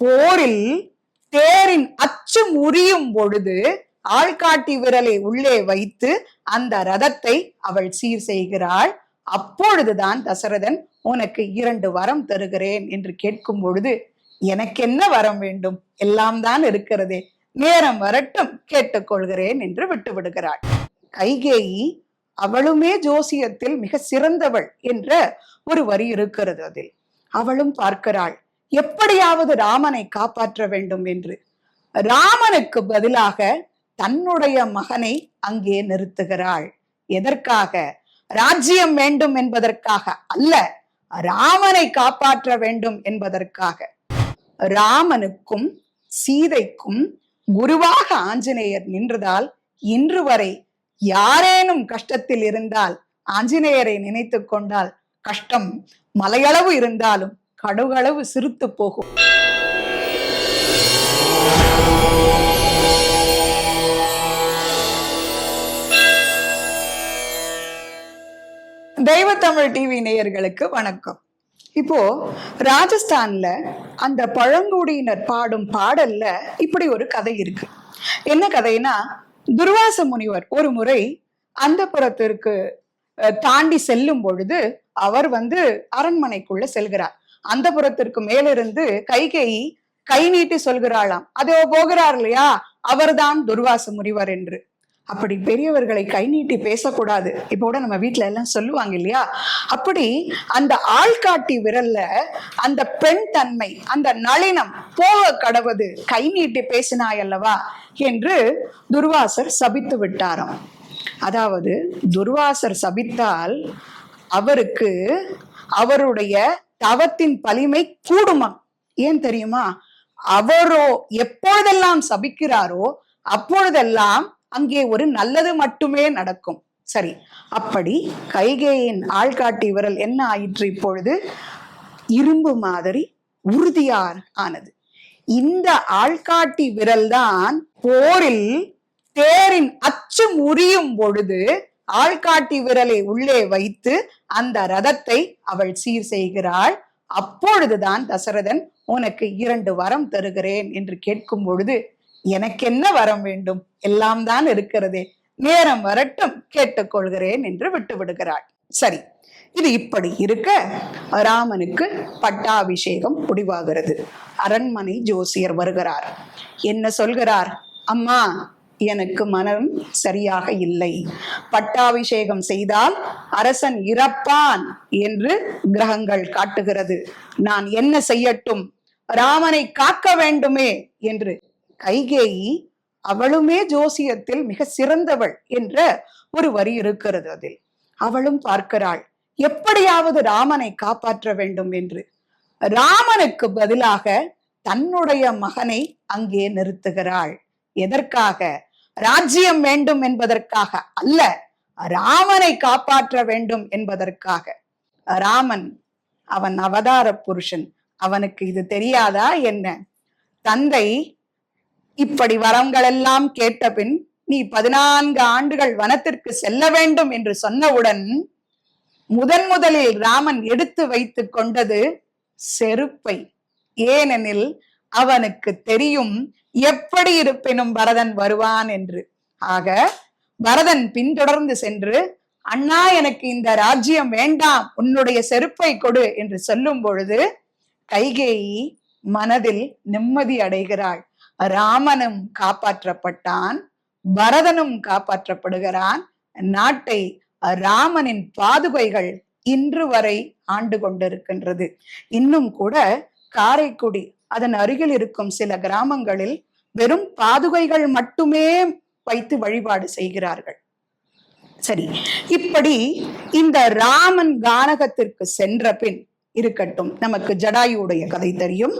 போரில் தேரின் அச்சு முறியும் பொழுது ஆள்காட்டி விரலை உள்ளே வைத்து அந்த ரதத்தை அவள் சீர் செய்கிறாள். அப்பொழுதுதான் தசரதன் உனக்கு இரண்டு வரம் தருகிறேன் என்று கேட்கும் பொழுது எனக்கு என்ன வரம் வேண்டும்? எல்லாம் தான் இருக்கிறதே. நேரம் வரட்டும் கேட்டுக்கொள்கிறேன் என்று விட்டு விடுகிறாள் கைகேயி அவளுமே ஜோசியத்தில் மிக சிறந்தவள் என்ற ஒரு வரி இருக்கிறது அதில். அவளும் பார்க்கிறாள். எப்படியாவது ராமனை காப்பாற்ற வேண்டும் என்று. ராமனுக்கு பதிலாக தன்னுடைய மகனை அங்கே நிறுத்துகிறாள். எதற்காக? ராஜ்யம் வேண்டும் என்பதற்காக அல்ல ராமனை காப்பாற்ற வேண்டும் என்பதற்காக. ராமனுக்கும் சீதைக்கும் குருவாக ஆஞ்சநேயர் நின்றதால் இன்று வரை யாரேனும் கஷ்டத்தில் இருந்தால் ஆஞ்சநேயரை நினைத்து கொண்டால் கஷ்டம் மலையளவு இருந்தாலும் கடுகளவு சிரித்து போகும். தெய்வ தமிழ் டிவி நேயர்களுக்கு வணக்கம். இப்போ ராஜஸ்தான்ல அந்த பழங்குடியினர் பாடும் பாடல்ல இப்படி ஒரு கதை இருக்கு. என்ன கதைனா துர்வாச முனிவர் ஒரு முறை அந்த புறத்திற்கு தாண்டி செல்லும் பொழுது அவர் வந்து அரண்மனைக்குள்ள செல்கிறார். அந்த புறத்திற்கு மேலிருந்து கைகேயி கை நீட்டி சொல்கிறாளாம். அதோ போகிறார் இல்லையா? அவர்தான் துர்வாச முனிவர் என்று. அப்படி பெரியவர்களை கை நீட்டி பேசக்கூடாது. இப்போ கூட நம்ம வீட்ல எல்லாம் சொல்லுவாங்க இல்லையா? அப்படி அந்த ஆள்காட்டி விரல்ல அந்த பெண் தன்மை அந்த நளினம் போக கடவது கை நீட்டி பேசினாய் அல்லவா? என்று துர்வாசர் சபித்து விட்டாராம். அதாவது துர்வாசர் சபித்தால் அவருக்கு அவருடைய தவத்தின் பலிமை கூடுமா? ஏன் தெரியுமா? அவரோ எப்பொழுதெல்லாம் சபிக்கிறாரோ அப்பொழுதெல்லாம் அங்கே ஒரு நல்லது மட்டுமே நடக்கும். சரி அப்படி கைகேயின் ஆள்காட்டி விரல் என்ன ஆயிற்று இப்பொழுது? இரும்பு மாதிரி உறுதியார் ஆனது. இந்த ஆள்காட்டி விரல் தான் போரில் தேரின் அச்சு முறியும் பொழுது ஆள்காட்டி விரலை உள்ளே வைத்து அந்த ரதத்தை அவள் சீர் செய்கிறாள். அப்பொழுதுதான் தசரதன் உனக்கு இரண்டு வரம் தருகிறேன் என்று கேட்கும் பொழுது எனக்கு என்ன வரம் வேண்டும்? எல்லாம் தான் இருக்கிறதே. நேரம் வரட்டும் கேட்டுக்கொள்கிறேன் என்று விட்டு விடுகிறாள் சரி இது இப்படி இருக்க ராமனுக்கு பட்டாபிஷேகம் முடிவாகிறது. அரண்மனை ஜோசியர் வருகிறார். என்ன சொல்கிறார்? அம்மா எனக்கு மனம் சரியாக இல்லை. பட்டாபிஷேகம் செய்தால் அரசன் இறப்பான் என்று கிரகங்கள் காட்டுகிறது. நான் என்ன செய்யட்டும்? ராமனை காக்க வேண்டுமே என்று கைகேயி அவளுமே ஜோசியத்தில் மிக சிறந்தவள் என்ற ஒரு வரி இருக்கிறது அதில். அவளும் பார்க்கிறாள் எப்படியாவது ராமனை காப்பாற்ற வேண்டும் என்று. ராமனுக்கு பதிலாக தன்னுடைய மகனை அங்கே நிறுத்துகிறாள். எதற்காக? ராஜ்யம் வேண்டும் என்பதற்காக அல்ல ராமனை காப்பாற்ற வேண்டும் என்பதற்காக. ராமன் அவன் அவதார புருஷன். அவனுக்கு இது தெரியாதா என்ன? தந்தை இப்படி வரங்கள் எல்லாம் கேட்ட பின் நீ பதினான்கு ஆண்டுகள் வனத்திற்கு செல்ல வேண்டும் என்று சொன்னவுடன் முதன் முதலில் ராமன் எடுத்து வைத்து கொண்டது செருப்பை. ஏனெனில் அவனுக்கு தெரியும் எப்படி இருப்பினும் பரதன் வருவான் என்று. ஆக பரதன் பின்தொடர்ந்து சென்று அண்ணா எனக்கு இந்த ராஜ்யம் வேண்டாம் உன்னுடைய செருப்பை கொடு என்று சொல்லும் பொழுது கைகேயி மனதில் நிம்மதி அடைகிறாள். ராமனும் காப்பாற்றப்பட்டான் பரதனும் காப்பாற்றப்படுகிறான். நாட்டை ராமனின் பாதுகைகள் இன்று வரை ஆண்டு கொண்டிருக்கின்றது. இன்னும் கூட காரைக்குடி அதன் அருகில் இருக்கும் சில கிராமங்களில் வெறும் பாதுகைகள் மட்டுமே வைத்து வழிபாடு செய்கிறார்கள். சரி இப்படி இந்த ராமன் கானகத்திற்கு சென்ற பின் இருக்கட்டும் நமக்கு ஜடாயுடைய கதை தெரியும்.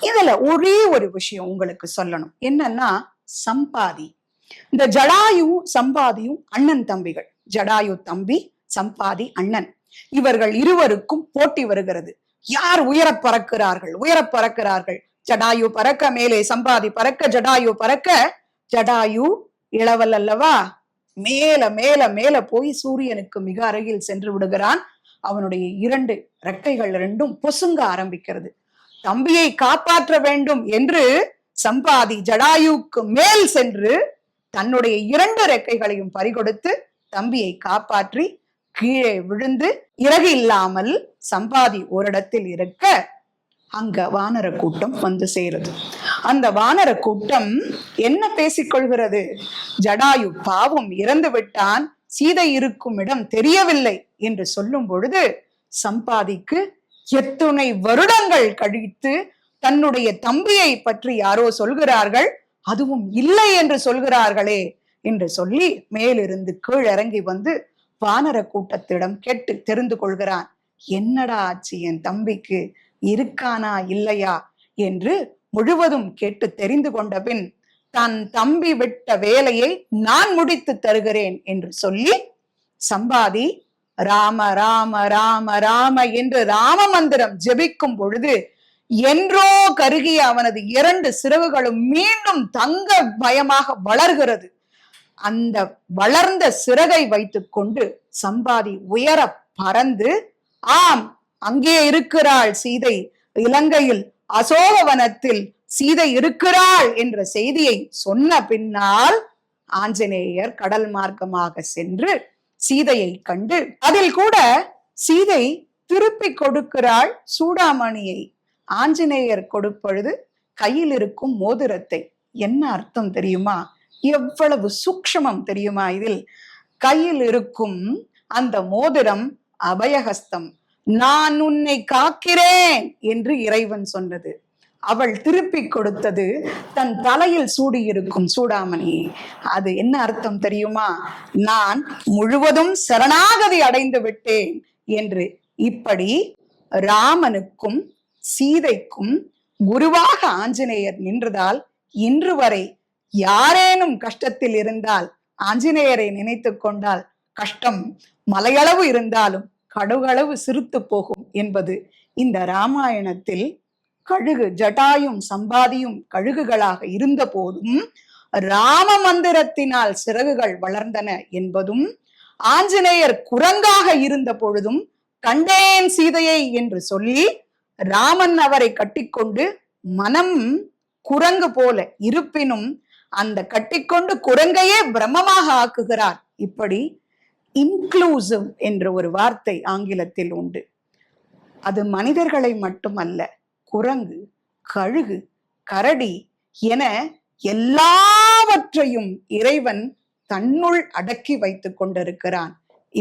இதுல ஒரே ஒரு விஷயம் உங்களுக்கு சொல்லணும். என்னன்னா சம்பாதி. இந்த ஜடாயும் சம்பாதியும் அண்ணன் தம்பிகள். ஜடாயு தம்பி சம்பாதி அண்ணன். இவர்கள் இருவருக்கும் போட்டி வருகிறது. யார் உயர பறக்கிறார்கள்? உயர பறக்கிறார்கள். ஜடாயு பறக்க மேலே சம்பாதி பறக்க ஜடாயு பறக்க ஜடாயு இளவல் அல்லவா? மேல மேல மேல போய் சூரியனுக்கு மிக அருகில் சென்று விடுகிறான். அவனுடைய இரண்டு ரெக்கைகள் ரெண்டும் பொசுங்க ஆரம்பிக்கிறது. தம்பியை காப்பாற்ற வேண்டும் என்று சம்பாதி ஜடாயுக்கு மேல் சென்று தன்னுடைய இரண்டு ரெக்கைகளையும் பறிகொடுத்து தம்பியை காப்பாற்றி கீழே விழுந்து இறகு இல்லாமல் சம்பாதி ஓரிடத்தில் இருக்க அங்க வானர கூட்டம் வந்து சேருது. அந்த வானர கூட்டம் என்ன பேசிக்கொள்கிறது? ஜடாயு பாவம் இறந்து விட்டான் சீதை இருக்கும் இடம் தெரியவில்லை என்று சொல்லும் பொழுது சம்பாதிக்கு எத்துணை வருடங்கள் கழித்து தன்னுடைய தம்பியை பற்றி யாரோ சொல்கிறார்கள் அதுவும் இல்லை என்று சொல்கிறார்களே என்று சொல்லி மேலிருந்து கீழ் இறங்கி வந்து வானர கூட்டத்திடம் கேட்டு தெரிந்து கொள்கிறான். என்னடா ஆச்சு என் தம்பிக்கு? இருக்கானா இல்லையா? என்று முழுவதும் கேட்டு தெரிந்து கொண்ட பின் தன் தம்பி விட்ட வேலையை நான் முடித்து தருகிறேன் என்று சொல்லி சம்பாதி ராம ராம ராம ராம என்று ராம மந்திரம் ஜெபிக்கும் பொழுது என்றோ கருகிய அவனது இரண்டு சிறகுகளும் மீண்டும் தங்க பயமாக வளர்கிறது. அந்த வளர்ந்த சிறகை வைத்துக்கொண்டு சம்பாதி உயர பறந்து ஆம் அங்கே இருக்கிறாள் சீதை இலங்கையில் அசோகவனத்தில் சீதை இருக்கிறாள் என்ற செய்தியை சொன்ன பின்னால் ஆஞ்சநேயர் கடல் மார்க்கமாக சென்று சீதையை கண்டு அதில் கூட சீதை திருப்பி கொடுக்கிறாள் சூடாமணியை. ஆஞ்சநேயர் கொடுப்பொழுது கையில் இருக்கும் மோதிரத்தை. என்ன அர்த்தம் தெரியுமா? எவ்வளவு சூக்ஷமம் தெரியுமா இதில்? கையில் இருக்கும் அந்த மோதிரம் அபயஹஸ்தம். நான் உன்னை காக்கிறேன் என்று இறைவன் சொன்னது. அவள் திருப்பி கொடுத்தது தன் தலையில் சூடியிருக்கும் சூடாமணி அது என்ன அர்த்தம் தெரியுமா? நான் முழுவதும் சரணாகதி அடைந்து விட்டேன் என்று இப்படி ராமனுக்கும் சீதைக்கும் குருவாக ஆஞ்சநேயர் நின்றதால் இன்று வரை யாரேனும் கஷ்டத்தில் இருந்தால் ஆஞ்சநேயரை நினைத்து கொண்டால் கஷ்டம் மலையளவு இருந்தாலும் கடுகளவு சிரித்து போகும் என்பது இந்த ராமாயணத்தில் கழுகு ஜட்டாயும் சம்பாதியும் கழுகுகளாக இருந்த போதும் ராம மந்திரத்தினால் சிறகுகள் வளர்ந்தன என்பதும் ஆஞ்சநேயர் குரங்காக இருந்த பொழுதும் கண்டேன் சீதையை என்று சொல்லி ராமன் அவரை கட்டிக்கொண்டு மனம் குரங்கு போல இருப்பினும் அந்த கட்டிக்கொண்டு குரங்கையே பிரம்மமாக ஆக்குகிறார். இப்படி இன்க்ளூசிவ் என்ற ஒரு வார்த்தை ஆங்கிலத்தில் உண்டு. அது மனிதர்களை மட்டுமல்ல குரங்கு கழுகு கரடி என எல்லாவற்றையும் இறைவன் தன்னுள் அடக்கி வைத்துக் கொண்டிருக்கிறான்.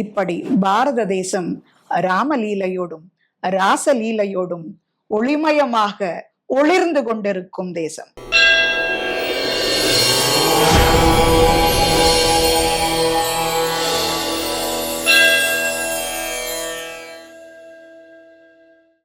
இப்படி பாரத தேசம் ராமலீலையோடும் ராசலீலையோடும் ஒளிமயமாக ஒளிர்ந்து கொண்டிருக்கும் தேசம்.